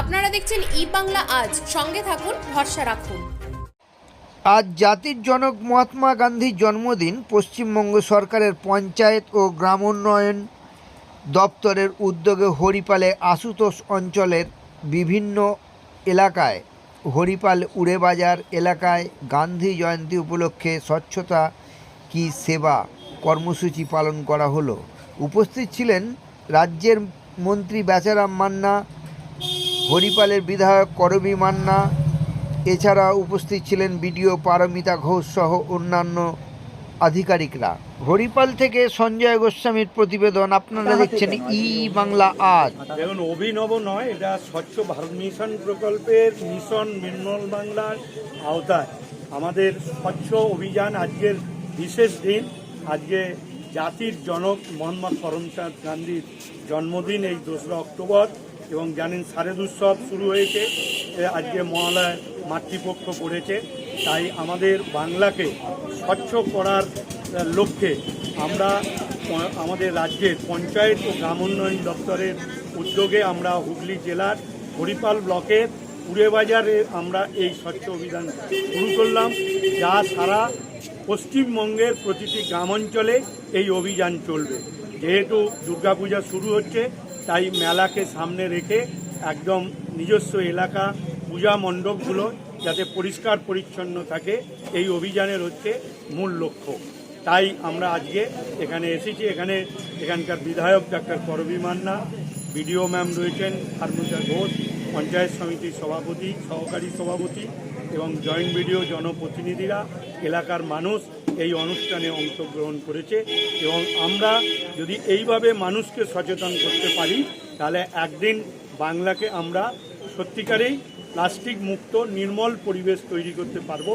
আপনারা দেখছেন ই বাংলা আজ। সঙ্গে থাকুন, ভরসা রাখুন। আজ জাতির জনক মহাত্মা গান্ধীর জন্মদিন। পশ্চিমবঙ্গ সরকারের পঞ্চায়েত ও গ্রামোন্নয়ন দপ্তরের উদ্যোগে হরিপালে আশুতোষ অঞ্চলের বিভিন্ন এলাকায়, হরিপাল উড়েবাজার এলাকায় গান্ধী জয়ন্তী উপলক্ষে স্বচ্ছতা কি সেবা কর্মসূচি পালন করা হলো? উপস্থিত ছিলেন রাজ্যের মন্ত্রী বেচারাম মান্না হরিপালের বিধায়ক করবী মান্না, এছাড়া উপস্থিত ছিলেন বিডিও পারমিতা ঘোষ সহ অন্যান্য আধিকারিকরা। হরিপাল থেকে সঞ্জয় গোস্বামীর প্রতিবেদন আপনারা দেখছেন ই বাংলা আজ। দেখুন, অভিনব নয়, এটা স্বচ্ছ ভারত মিশন প্রকল্পের মিশন নির্মল বাংলার আওতায়। আমাদের স্বচ্ছ অভিযান আজকের বিশেষ দিন। আজকে জাতির জনক মোহাম্মদ করমচাঁদ গান্ধীর জন্মদিন, এই দোসরা অক্টোবর। এবং জানেন শারদ উৎসব শুরু হয়েছে আজকে মহালয় মাতৃপক্ষ পড়েছে, তাই আমাদের বাংলাকে স্বচ্ছ করার লক্ষ্যে আমরা আমাদের রাজ্যের পঞ্চায়েত ও গ্রাম উন্নয়ন দপ্তরের উদ্যোগে আমরা হুগলি জেলার হরিপাল ব্লকের পুড়েবাজারে আমরা এই স্বচ্ছ অভিযান শুরু করলাম, যা সারা পশ্চিমবঙ্গের প্রতিটি গ্রামাঞ্চলে এই অভিযান চলবে। যেহেতু দুর্গাপূজা শুরু হচ্ছে তাই মেলাকে সামনে রেখে একদম নিজস্ব এলাকা পূজা মণ্ডপগুলো যাতে পরিষ্কার পরিচ্ছন্ন থাকে, এই অভিযানের হচ্ছে মূল লক্ষ্য। তাই আমরা আজকে এখানে এসেছি। এখানে এখানকার বিধায়ক doctor Karabi Manna, BDO ma'am রয়েছেন হারমুজা ঘোষ, পঞ্চায়েত সমিতির সভাপতি, সহকারী সভাপতি এবং জয়েন্ট বিডিও জনপ্রতিনিধিরা, এলাকার মানুষ এই অনুষ্ঠানে অংশগ্রহণ করেছে এবং আমরা যদি এইভাবে মানুষকে সচেতন করতে পারি তাহলে একদিন বাংলাকে আমরা সত্যিকারেই প্লাস্টিক মুক্ত নির্মল পরিবেশ তৈরি করতে পারব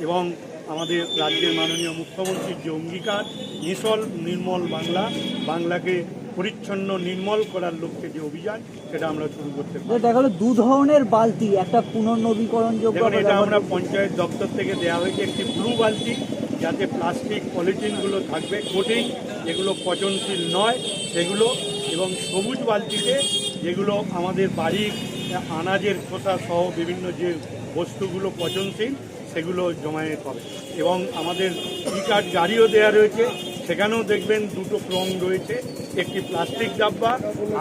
এবং আমাদের রাজ্যের মাননীয় মুখ্যমন্ত্রীর যে অঙ্গীকার নিসল নির্মল বাংলা বাংলাকে পরিচ্ছন্ন নির্মল করার লক্ষ্যে যে অভিযান সেটা আমরা শুরু করতে পারি দেখা গেলো দু ধরনের বালতি একটা পুনর্নবীকরণযোগ্য এটা আমরা পঞ্চায়েত দপ্তর থেকে দেওয়া হয়েছে একটি ব্লু বালতি। যাতে প্লাস্টিক, পলিথিনগুলো থাকবে কঠিন, যেগুলো পচনশীল নয়, সেগুলো এবং সবুজ বালতিতে যেগুলো আমাদের বাড়ির আনাজের খোসা সহ বিভিন্ন যে বস্তুগুলো পচনশীল, সেগুলো জমায়েত হবে। এবং আমাদের ই কার্ড গাড়িও দেওয়া রয়েছে। সেখানেও দেখবেন দুটো ক্রম রয়েছে। একটি প্লাস্টিক ডাব্বা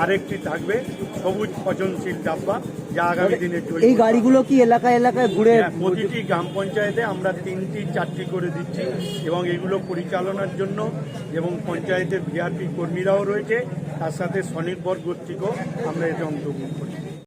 আর একটি থাকবে সবুজ পচনশীল ডাব্বা যা আগামী দিনে এই গাড়িগুলো কি এলাকায় এলাকায় ঘুরে হ্যাঁ, প্রতিটি গ্রাম পঞ্চায়েতে আমরা তিনটি চারটি করে দিচ্ছি এবং এগুলো পরিচালনার জন্য এবং পঞ্চায়েতের ভিআরপি কর্মীরাও রয়েছে। তার সাথে স্বনির্ভর গোষ্ঠীকেও আমরা এতে অংশগ্রহণ করি